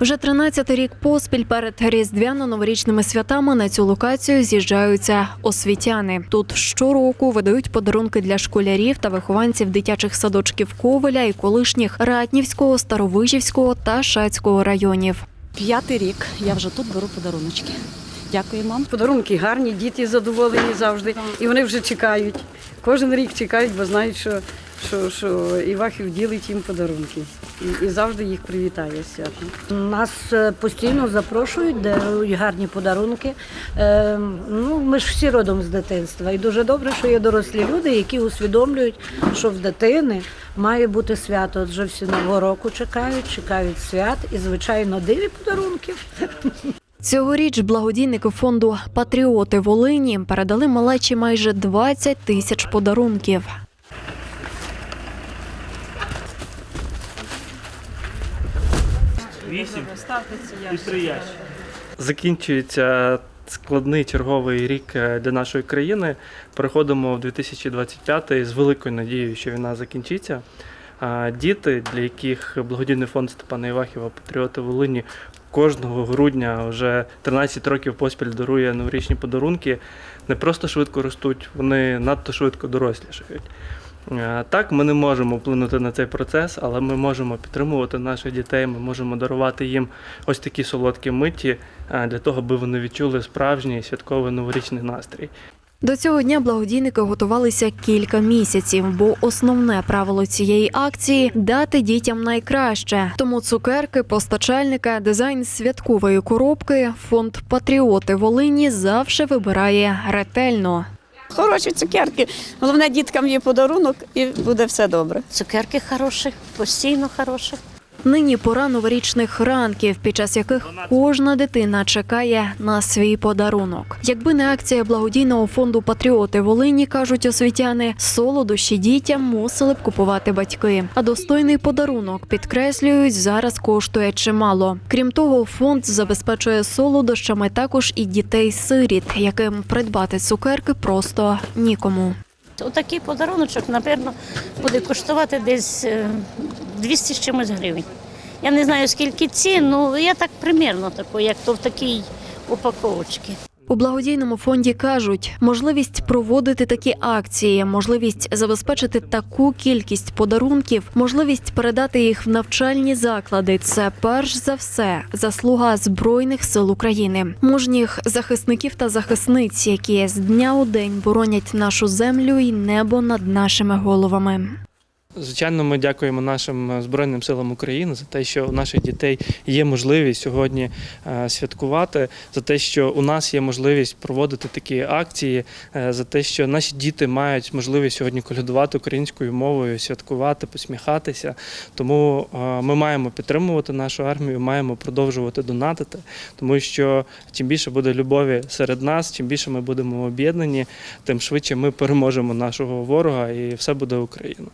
Вже 13-й рік поспіль перед різдвяно-новорічними святами на цю локацію з'їжджаються освітяни. Тут щороку видають подарунки для школярів та вихованців дитячих садочків Ковеля і колишніх Ратнівського, Старовижівського та Шацького районів. П'ятий рік я вже тут беру подаруночки. Дякую, мам. Подарунки гарні, діти задоволені завжди. І вони вже чекають. Кожен рік чекають, бо знають, що, що, що Івахів ділить їм подарунки. І, завжди їх привітає з святом. Нас е, постійно запрошують, дарують гарні подарунки. Е, ну, ми ж всі родом з дитинства. І дуже добре, що є дорослі люди, які усвідомлюють, що в дитини має бути свято. Отже, всі нового року чекають, чекають свят і, звичайно, диві подарунків. Цьогоріч благодійники фонду Патріоти Волині передали малечі майже 20 тисяч подарунків. Вісім і три ящики. Закінчується складний черговий рік е, для нашої країни. Переходимо в 2025 з великою надією, що війна закінчиться. Діти, для яких благодійний фонд Степана Івахіва Патріоти Волині кожного грудня вже 13 років поспіль дарує новорічні подарунки, не просто швидко ростуть, вони надто швидко дорослішають. Е, Так, ми не можемо вплинути на цей процес, але ми можемо підтримувати наших дітей, ми можемо дарувати їм ось такі солодкі миті е, для того, аби вони відчули справжній святковий новорічний настрій. До цього дня благодійники готувалися кілька місяців, бо основне правило цієї акції дати дітям найкраще. Тому цукерки, постачальника, дизайн святкової коробки фонд Патріоти Волині завжди вибирає ретельно. Хороші цукерки. Головне, діткам є подарунок і буде все добре. Цукерки хороші, постійно хороші. Нині пора новорічних ранків, під час яких кожна дитина чекає на свій подарунок. Якби не акція благодійного фонду Патріоти Волині, кажуть освітяни, солодощі дітям мусили б купувати батьки. А достойний подарунок підкреслюють зараз коштує чимало. Крім того, фонд забезпечує солодощами також і дітей-сиріт, яким придбати цукерки просто нікому. Отакий подаруночок, напевно, буде коштувати десь е, 200 з чимось гривень. Я не знаю, скільки цін, ну я так примірно таку, як то в такій упаковочці. У благодійному фонді кажуть, можливість проводити такі акції, можливість забезпечити таку кількість подарунків, можливість передати їх в навчальні заклади це перш за все заслуга збройних сил України, мужніх захисників та захисниць, які з дня у день боронять нашу землю і небо над нашими головами. Звичайно, ми дякуємо нашим е, Збройним силам України за те, що у наших дітей є можливість сьогодні е, святкувати, за те, що у нас є можливість проводити такі акції, е, за те, що наші діти мають можливість сьогодні колядувати українською мовою, святкувати, посміхатися. Тому ми маємо підтримувати нашу армію, маємо продовжувати донатити, тому що чим більше буде любові серед нас, чим більше ми будемо об'єднані, тим швидше ми переможемо нашого ворога і все буде Україна.